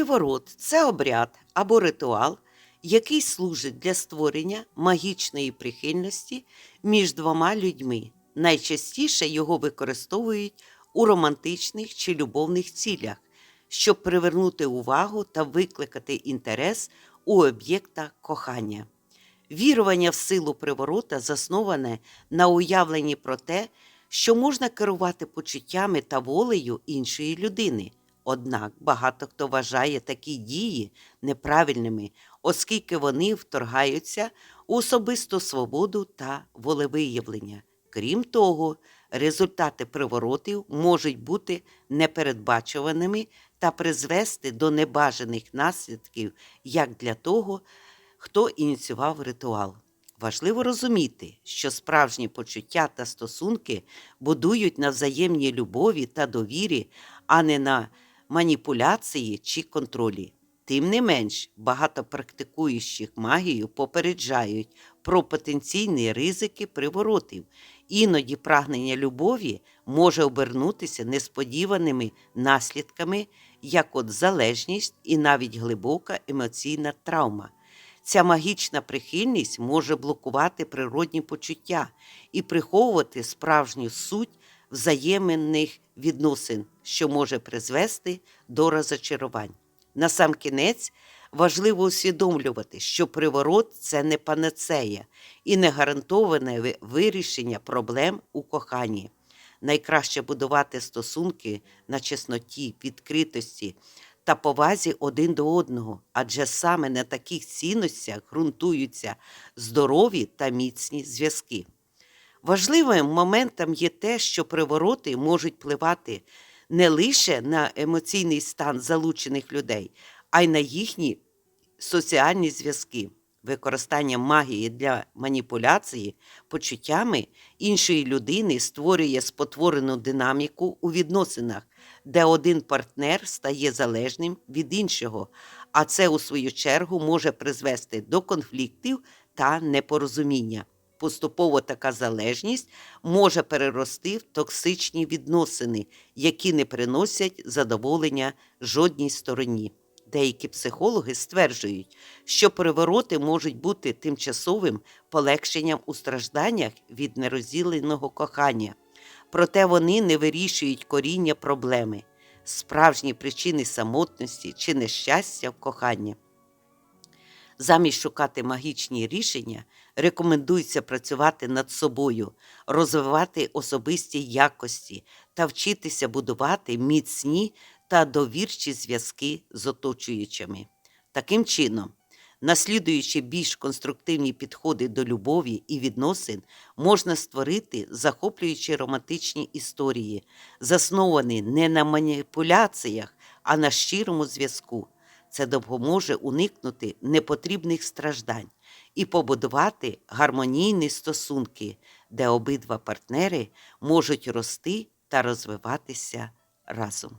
Приворот це обряд або ритуал, який служить для створення магічної прихильності між двома людьми. Найчастіше його використовують у романтичних чи любовних цілях, щоб привернути увагу та викликати інтерес у об'єкта кохання. Вірування в силу приворота засноване на уявленні про те, що можна керувати почуттями та волею іншої людини. Однак багато хто вважає такі дії неправильними, оскільки вони вторгаються у особисту свободу та волевиявлення. Крім того, результати приворотів можуть бути непередбачуваними та призвести до небажаних наслідків як для того, хто ініціював ритуал. Важливо розуміти, що справжні почуття та стосунки будують на взаємній любові та довірі, а не на маніпуляції чи контролі. Тим не менш, багато практикуючих магію попереджають про потенційні ризики приворотів. Іноді прагнення любові може обернутися несподіваними наслідками, як от залежність і навіть глибока емоційна травма. Ця магічна прихильність може блокувати природні почуття і приховувати справжню суть взаємних відносин, що може призвести до розочарувань. Насамкінець важливо усвідомлювати, що приворот це не панацея і не гарантоване вирішення проблем у коханні. Найкраще будувати стосунки на чесноті, відкритості та повазі один до одного, адже саме на таких цінностях ґрунтуються здорові та міцні зв'язки. Важливим моментом є те, що привороти можуть впливати не лише на емоційний стан залучених людей, а й на їхні соціальні зв'язки. Використання магії для маніпуляції почуттями іншої людини створює спотворену динаміку у відносинах, де один партнер стає залежним від іншого, а це, у свою чергу, може призвести до конфліктів та непорозуміння. Поступово така залежність може перерости в токсичні відносини, які не приносять задоволення жодній стороні. Деякі психологи стверджують, що перевороти можуть бути тимчасовим полегшенням у стражданнях від нерозділеного кохання, проте вони не вирішують коріння проблеми, справжні причини самотності чи нещастя в коханні. Замість шукати магічні рішення, рекомендується працювати над собою, розвивати особисті якості та вчитися будувати міцні та довірчі зв'язки з оточуючими. Таким чином, наслідуючи більш конструктивні підходи до любові і відносин, можна створити захоплюючі романтичні історії, засновані не на маніпуляціях, а на щирому зв'язку. Це допоможе уникнути непотрібних страждань і побудувати гармонійні стосунки, де обидва партнери можуть рости та розвиватися разом.